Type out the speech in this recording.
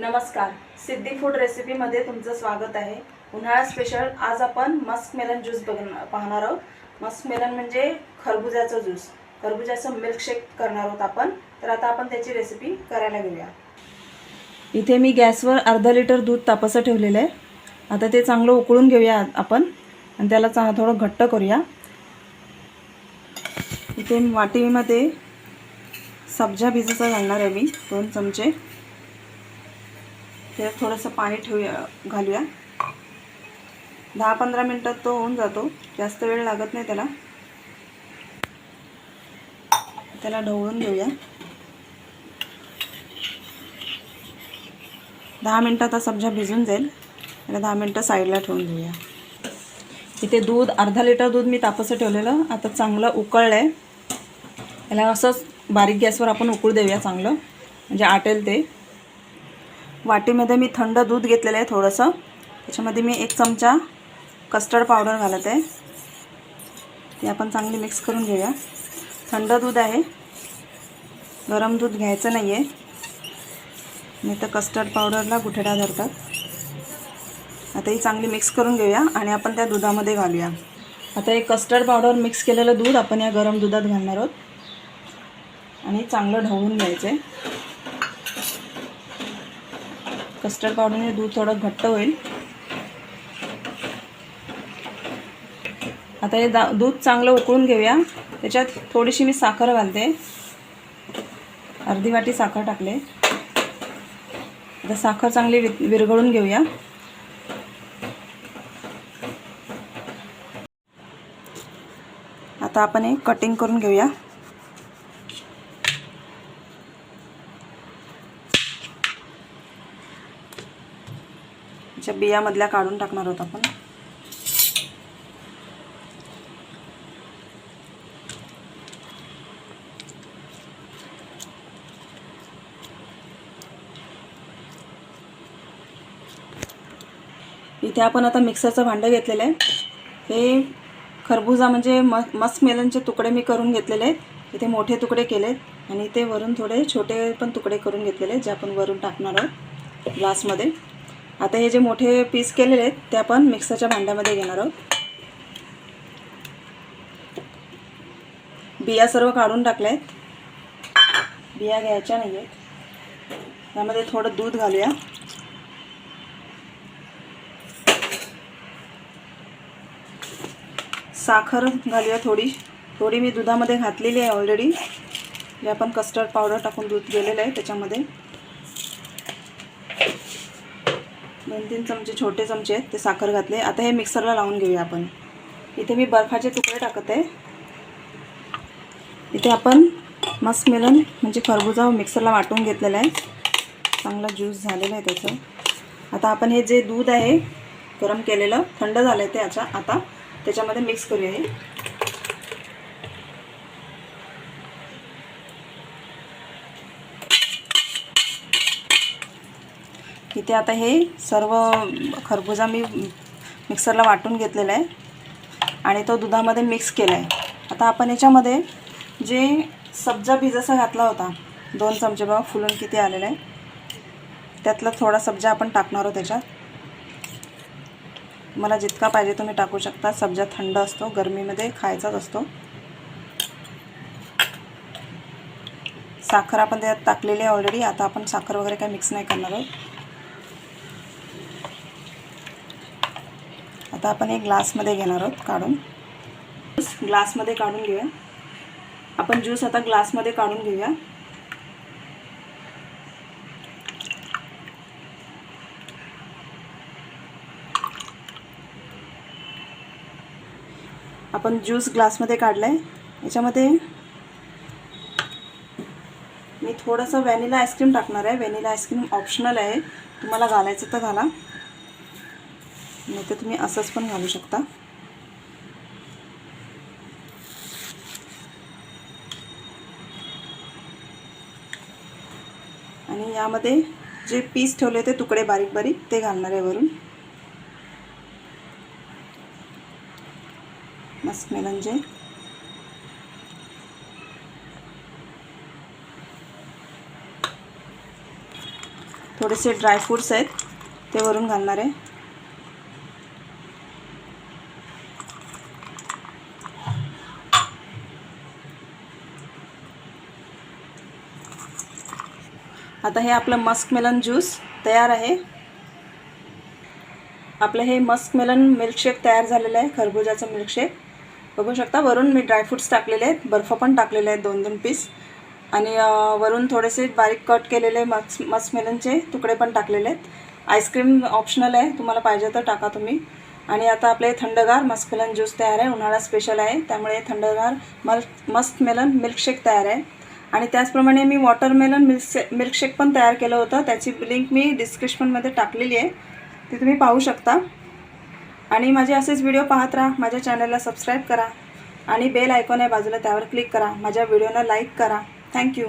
नमस्कार. सिद्धी फूड रेसिपीमध्ये तुमचं स्वागत आहे. उन्हाळा स्पेशल आज आपण मस्क मेलन ज्यूस बघ पाहणार आहोत. मस्क मेलन म्हणजे खरबुजाचं ज्यूस खरबुजाचं मिल्कशेक करणार आहोत आपण. तर आता आपण त्याची रेसिपी करायला घेऊया. इथे मी गॅसवर अर्धा लिटर दूध तापासं ठेवलेलं आहे. आता ते चांगलं उकळून घेऊया आपण. आणि त्याला चा थोडं घट्ट करूया. इथे वाटीमध्ये सब्जा भिजाचा घालणार आहे मी दोन चमचे. त्यात थोडंसं पाणी ठेवूया घालूया. दहा पंधरा मिनटात तो होऊन जातो. जास्त वेळ लागत नाही त्याला. त्याला ढवळून घेऊया. दहा मिनटात हा सब्जा भिजून जाईल. त्याला दहा मिनटं साईडला ठेवून घेऊया. इथे दूध अर्धा लिटर दूध मी तापसं ठेवलेलं. आता चांगलं उकळलं आहे याला असंच बारीक गॅसवर आपण उकळू देऊया चांगलं. म्हणजे आटेल ते. वाटीमध्ये मी थंड दूध घेतलेलं आहे थोडंसं. त्याच्यामध्ये मी एक चमचा कस्टर्ड पावडर घालत आहे. ते आपण चांगली मिक्स करून घेऊया. थंड दूध आहे. गरम दूध घ्यायचं नाही आहे नाही तर कस्टर्ड पावडरला गुठड्या धरतात. आता ही चांगली मिक्स करून घेऊया आणि आपण त्या दुधामध्ये घालूया. आता हे कस्टर्ड पावडर मिक्स केलेलं दूध आपण या गरम दुधात घालणार आहोत. आणि चांगलं ढवळून घ्यायचं आहे कस्टर्ड पावडरने दूध थोडं घट्ट होईल. आता हे दा दूध चांगलं उकळून घेऊया. त्याच्यात थोडीशी मी साखर घालते. अर्धी वाटी साखर टाकले. आता साखर चांगली वि विरघळून घेऊया. आता आपण हे कटिंग करून घेऊया. त्याच्या बियामधल्या काढून टाकणार आहोत आपण. इथे आपण आता मिक्सरचं भांडं घेतलेलं आहे. हे खरबुजा म्हणजे म मस्कमेलनचे तुकडे मी करून घेतलेले आहेत. इथे मोठे तुकडे केलेत आणि इथे वरून थोडे छोटे पण तुकडे करून घेतलेले आहेत जे आपण वरून टाकणार आहोत ग्लासमध्ये. आता हे जे मोठे पीस केलेले आहेत ते आपण मिक्सरच्या भांड्यामध्ये घेणार आहोत. बिया सर्व काढून टाकल्या आहेत. बिया घ्यायच्या नाही आहेत त्यामध्ये थोडं दूध घालूया. साखर घालूया थोडी. थोडी मी दुधामध्ये घातलेली आहे ऑलरेडी जे आपण कस्टर्ड पावडर टाकून दूध गेलेलं आहे त्याच्यामध्ये. दोन तीन चमचे छोटे चमचे आहेत ते साखर घातले. आता हे मिक्सरला लावून घेऊया आपण. इथे मी बर्फाचे तुकडे टाकत आहे. इथे आपण मस्त मेलन म्हणजे खरबुजा मिक्सरला वाटून घेतलेला आहे. चांगला ज्यूस झालेला आहे त्याचं. आता आपण हे जे दूध आहे गरम केलेलं थंड झालं आहे ते आता त्याच्यामध्ये मिक्स करूया हे. इथे आता हे सर्व खरबुजा मी मिक्सरला वाटून घेतलेला आहे. आणि तो दुधामध्ये मिक्स केला आहे आता आपण याच्यामध्ये जे सब्जा भिजसा घातला होता दोन चमचे बघा फुलून किती आलेलं आहे. त्यातला थोडा सब्जा आपण टाकणार आहोत त्याच्यात. मला जितका पाहिजे तुम्ही टाकू शकता. सब्जा थंड असतो गरमीमध्ये खायचाच असतो. साखर आपण त्यात टाकलेली आहे ऑलरेडी आता आपण साखर वगैरे काही मिक्स नाही करणार आहोत. आता आपण एक ग्लासमध्ये घेणार आहोत काढून. ग्लासमध्ये काढून घेऊया. आपण ज्यूस आता ग्लासमध्ये काढून घेऊया. आपण ज्यूस ग्लासमध्ये काढलाय. आहे याच्यामध्ये मी थोडंसं व्हॅनिला आईस्क्रीम टाकणार आहे. व्हॅनिला आईस्क्रीम ऑप्शनल आहे. तुम्हाला घालायचं तर घाला. नाही तर तुम्ही असंच पण घालू शकता. आणि यामध्ये जे पीस ठेवले ते तुकडे बारीक बारीक ते घालणार आहे वरून. मस्त मेलंजे. थोडेसे ड्रायफ्रूट्स आहेत ते वरून घालणार आहे. आता हे आपलं मस्क मेलन ज्यूस तयार आहे. आपलं हे मस्क मेलन मिल्कशेक तयार झालेलं आहे खरबुजाचं मिल्कशेक बघू शकता वरून मी ड्रायफ्रूट्स टाकलेले आहेत बर्फ पण टाकलेले आहेत दोन दोन पीस आणि वरून थोडेसे बारीक कट केलेले मस्क मस्क मेलनचे तुकडे पण टाकलेले आहेत. आईस्क्रीम ऑप्शनल आहे तुम्हाला पाहिजे तर टाका तुम्ही. आणि आता आपले थंडगार मस्क मेलन ज्यूस तयार आहे उन्हाळा स्पेशल आहे त्यामुळे थंडगार मल मस्क मेलन मिल्कशेक तयार आहे. आणि त्याचप्रमाणे मी वॉटरमेलन मिल्कशे मिल्कशेक पण तयार केलं होतं. त्याची लिंक मी डिस्क्रिप्शनमध्ये टाकलेली आहे. ती तुम्ही पाहू शकता. आणि माझे असेच व्हिडिओ पाहत राहा. माझ्या चॅनलला सबस्क्राईब करा. आणि बेल आयकॉन आहे बाजूला त्यावर क्लिक करा. माझ्या व्हिडिओला लाईक करा. थँक्यू